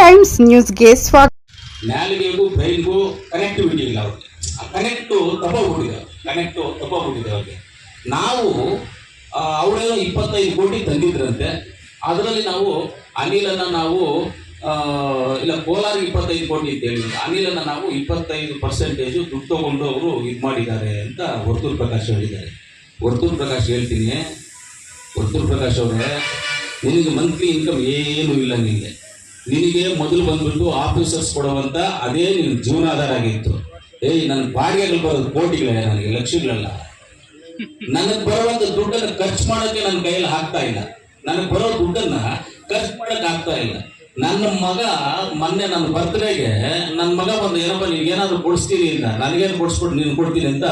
Times ನ್ಯೂಸ್ಗೆ ಸ್ವಾಗತ ನಾಲಿಗೆಗೂ ಬ್ರೈನ್ಗೂ connectivity ಇಲ್ಲ ಅವ್ರಿಗೆ. ಆ ಕನೆಕ್ಟು ತಪ್ಪೋಗ್ಬಿಟ್ಟಿದೆ ಕನೆಕ್ಟು ತಪ್ಪೋಗ್ಬಿಟ್ಟಿದೆ ಅವ್ರಿಗೆ. ನಾವು ಅವರೆಲ್ಲ ಇಪ್ಪತ್ತೈದು ಕೋಟಿ ತಂದಿದ್ರಂತೆ. ಅದರಲ್ಲಿ ನಾವು ಅನಿಲನ ನಾವು ಇಲ್ಲ ಕೋಲಾರ ಇಪ್ಪತ್ತೈದು ಕೋಟಿ ಅಂತ ಹೇಳಿದ್ರು. ಅನಿಲನ್ನು ನಾವು ಇಪ್ಪತ್ತೈದು ಪರ್ಸೆಂಟೇಜು ದುಡ್ಡು ತಗೊಂಡು ಅವರು ಇದು ಮಾಡಿದ್ದಾರೆ ಅಂತ ವರ್ತೂರ್ ಪ್ರಕಾಶ್ ಹೇಳಿದ್ದಾರೆ. ವರ್ತೂರ್ ಪ್ರಕಾಶ್ ಹೇಳ್ತೀನಿ. ವರ್ತೂರ್ ಪ್ರಕಾಶ್ ಅವರೇ, ನಿನಗೆ ಮಂತ್ಲಿ ಇನ್ಕಮ್ ಏನೂ ಇಲ್ಲ ನಿನಗೆ ನಿನಗೆ ಮೊದಲು ಬಂದ್ಬಿಟ್ಟು ಆಫೀಸರ್ಸ್ ಕೊಡುವಂತ ಅದೇ ನಿನ್ನ ಜೀವನಾಧಾರ ಆಗಿತ್ತು. ಏಯ್, ನನ್ನ ಬಾಡಿಗೆಗಳು ಬರೋದು ಕೋಟಿಗಳೇ ನನಗೆ, ಲಕ್ಷಗಳಲ್ಲ. ನನಗೆ ಬರುವಂತ ದುಡ್ಡನ್ನ ಖರ್ಚು ಮಾಡೋಕೆ ನನ್ನ ಕೈಯಲ್ಲಿ ಹಾಕ್ತಾ ಇಲ್ಲ. ನನಗೆ ಬರೋ ದುಡ್ಡನ್ನ ಖರ್ಚು ಮಾಡಕ್ ಆಗ್ತಾ ಇಲ್ಲ. ನನ್ನ ಮಗ ಮೊನ್ನೆ ನನ್ನ ಬರ್ತ್ಡೇಗೆ ನನ್ನ ಮಗ ಒಂದು ಏನಪ್ಪ ಏನಾದ್ರು ಕೊಡಿಸ್ತೀನಿ ಅಂತ, ನನಗೇನು ಕೊಡಿಸ್ಬಿಟ್ಟು ನೀನು ಕೊಡ್ತೀನಿ ಅಂತ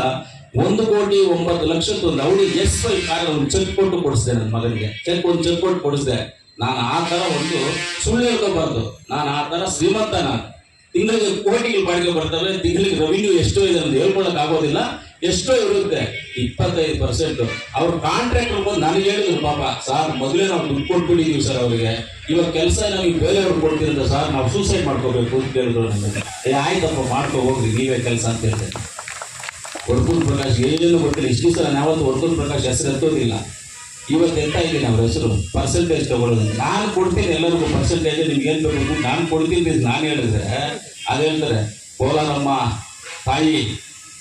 ಒಂದು ಕೋಟಿ ಒಂಬತ್ತು ಲಕ್ಷದ ಒಂದು ಅವಳಿ ಎಸ್ ಐ ಕಾರ್ ಒಂದು ಚೆಕ್ ಕೊಟ್ಟು ಕೊಡಿಸ್ದೆ ನನ್ನ ಮಗನಿಗೆ. ಚೆಕ್ ಒಂದು ಚೆಕ್ ಕೊಟ್ಟು ಕೊಡಿಸ್ದೆ. ನಾನು ಆ ತರ ಒಂದು ಸುಳ್ಳು ಹೇಳ್ಕೋಬಾರ್ದು. ನಾನು ಆ ತರ ಶ್ರೀಮಂತ ನಾನು. ತಿಂಗಳಿಗೆ ಕೋಟಿಗೆ ಬಾಡಿಗೆ ಬರ್ತವೆ, ತಿಂಗಳಿಗೆ ರೆವಿನ್ಯೂ ಎಷ್ಟೋ ಇದೆ ಅಂತ ಹೇಳ್ಕೊಳಕ್ ಆಗೋದಿಲ್ಲ. ಎಷ್ಟೋ ಇರುತ್ತೆ, ಇಪ್ಪತ್ತೈದು ಪರ್ಸೆಂಟ್ ಅವ್ರ ಕಾಂಟ್ರಾಕ್ಟರ್ ಬಂದು ನನಗೆ ಹೇಳಿದ್ರು, ಪಾಪ, ಸರ್, ಮೊದಲೇ ನಾವು ದುಡ್ಡು ಕೊಟ್ಬಿಟ್ಟಿದೀವಿ ಸರ್ ಅವರಿಗೆ. ಇವಾಗ ಕೆಲಸ ನಮಗೆ ಬೇರೆಯವ್ರು ಕೊಡ್ತಿರೋದು, ಸರ್, ನಾವು ಸೂಸೈಡ್ ಮಾಡ್ಕೋಬೇಕು ಅಂತ ಹೇಳಿದ್ರು ನನಗೆ ಏ, ಆಯ್ತಪ್ಪ, ಮಾಡ್ಕೊ, ಹೋಗ್ರಿ, ನೀವೇ ಕೆಲಸ ಅಂತ ಹೇಳಿದೆ. ಹೊಡ್ಕೊಂಡು ಪ್ರಕಾಶ್, ಏನೇನು ಗೊತ್ತಿಲ್ಲ. ಇಷ್ಟು ಸಲ ನಾವತ್ತು ವರ್ತೂರ್ ಪ್ರಕಾಶ್ ಹೆಸರು ಎತ್ತೋದಿಲ್ಲ ಇವತ್ತು ಎಂತ ಇದೆ ನಮ್ಮ ಹೆಸರು? ಪರ್ಸೆಂಟೇಜ್ ತಗೊಳ್ಳೋದು. ನಾನು ಕೊಡ್ತೀನಿ ಎಲ್ಲರಿಗೂ ಪರ್ಸೆಂಟೇಜ್ ನಿಮ್ಗೆ ಏನು ಬೇಕು? ನಾನು ಕೊಡ್ತೀನಿ ನಾನು ಹೇಳಿದ್ರೆ ಅದು ಹೇಳ್ತಾರೆ ಕೋಲಾರಮ್ಮ ತಾಯಿ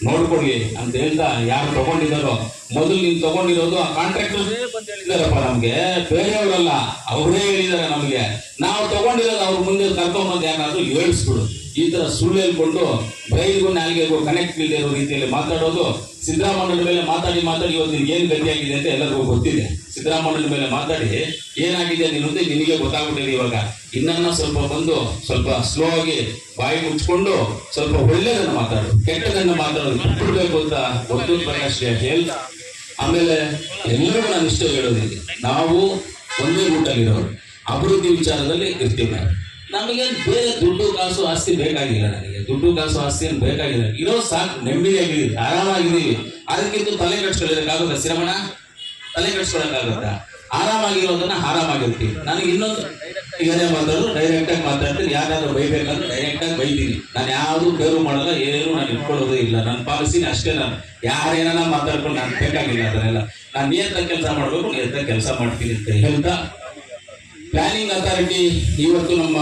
ನೋಡ್ಕೊಳ್ಳಿ ಅಂತ ಹೇಳ್ತಾ ಯಾರು ತಗೊಂಡಿದ್ದಾರೋ ಮೊದಲು ನೀನು ತಗೊಂಡಿರೋದು ಆ ಕಾಂಟ್ರಾಕ್ಟರ್ ಹೇಳಿದಾರಪ್ಪ ನಮ್ಗೆ. ಬೇರೆಯವರಲ್ಲ ಅವರೇ ಹೇಳಿದ್ದಾರೆ ನಮಗೆ. ನಾವು ತಗೊಂಡಿರೋದು ಅವ್ರ ಮುಂದೆ ಕರ್ಕೊಂಬಂದು ಯಾರಾದ್ರೂ ಹೇಳಿಸ್ಬಿಡು ಈ ತರ ಸುಳ್ಳು ಹೇಳ್ಕೊಂಡು ಬೈಗೂ ನಾಲ್ಗೆಗೂ ಕನೆಕ್ಟ್ ಇಲ್ಲದೆ ಇರೋ ರೀತಿಯಲ್ಲಿ ಮಾತಾಡೋದು ಸಿದ್ದರಾಮಯ್ಯ ಮೇಲೆ ಮಾತಾಡಿ ಮಾತಾಡಿ ಇವತ್ತು ಏನು ಗತಿಯಾಗಿದೆ ಅಂತ ಎಲ್ಲರಿಗೂ ಗೊತ್ತಿದೆ. ಸಿದ್ದರಾಮಯ್ಯನ ಮೇಲೆ ಮಾತಾಡಿ ಏನಾಗಿದೆ ನೀನು ಅಂತ ನಿನಗೆ ಗೊತ್ತಾಗ್ಬಿಟ್ಟಿದೆ ಇವಾಗ. ಇನ್ನನ್ನ ಸ್ವಲ್ಪ ಬಂದು ಸ್ವಲ್ಪ ಸ್ಲೋ ಆಗಿ ಬಾಯಿ ಮುಚ್ಕೊಂಡು ಸ್ವಲ್ಪ ಒಳ್ಳೆಯದನ್ನ ಮಾತಾಡು. ಕೆಟ್ಟದನ್ನು ಮಾತಾಡೋದು ಅಂತ ಒಂದು ಪ್ರಕಾಶ್ ಆಮೇಲೆ ಎಲ್ಲರಿಗೂ ನಾನು ಇಷ್ಟ ಹೇಳೋದಿದೆ ನಾವು ಒಂದೇ ರೂಟಲ್ಲಿರೋರು ಅಭಿವೃದ್ಧಿ ವಿಚಾರದಲ್ಲಿ ಇರ್ತೀವಿ ನಾವು. ನಮಗೆ ಬೇರೆ ದುಡ್ಡು ಕಾಸು ಆಸ್ತಿ ಬೇಕಾಗಿಲ್ಲ ನನಗೆ. ದುಡ್ಡು ಕಾಸು ಆಸ್ತಿ ಏನು ಬೇಕಾಗಿಲ್ಲ. ಇರೋ ಸಾಕು ನೆಮ್ಮದಿಯಾಗಿದ್ದೀವಿ ಆರಾಮಾಗಿದ್ದೀವಿ ಅದಕ್ಕಿಂತ ತಲೆ ಕಟ್ಸ್ಕೊಳ್ಳೋದಕ್ಕಾಗುತ್ತಾ ಶ್ರಮಣ? ತಲೆ ಕೆಡ್ಸ್ಕೊಳ್ಳೋಕ್ಕಾಗುತ್ತಾ? ಆರಾಮಾಗಿರೋದನ್ನ ಆರಾಮಾಗಿರ್ತೀವಿ ನನಗೆ ಇನ್ನೊಂದು ಏನೇ ಮಾತಾಡೋದು ಡೈರೆಕ್ಟ್ ಆಗಿ ಮಾತಾಡ್ತೀನಿ. ಯಾರಾದ್ರೂ ಬೈಬೇಕಂದ್ರೆ ಡೈರೆಕ್ಟ್ ಆಗಿ ಬೈತೀನಿ. ನಾನು ಯಾವುದು ಬೇರು ಮಾಡಲ್ಲ, ಏನು ನಾನು ಇಟ್ಕೊಳ್ಳೋದೇ ಇಲ್ಲ. ನನ್ನ ಪಾಲಿಸಿನ ಅಷ್ಟೇ ನಾನು. ಯಾರೇನ ಮಾತಾಡ್ಕೊಂಡು ನಾನು ಬೇಕಾಗಿಲ್ಲ ಅದನ್ನೆಲ್ಲ. ನಾನು ನಿಯತ್ತ ಕೆಲಸ ಮಾಡಬೇಕು, ನಿಯತ್ತ ಕೆಲಸ ಮಾಡ್ತೀನಿ ಅಂತ ಹೇಳ್ತಾ ಪ್ಲಾನಿಂಗ್ ಅಥಾರಿಟಿ ಇವತ್ತು ನಮ್ಮ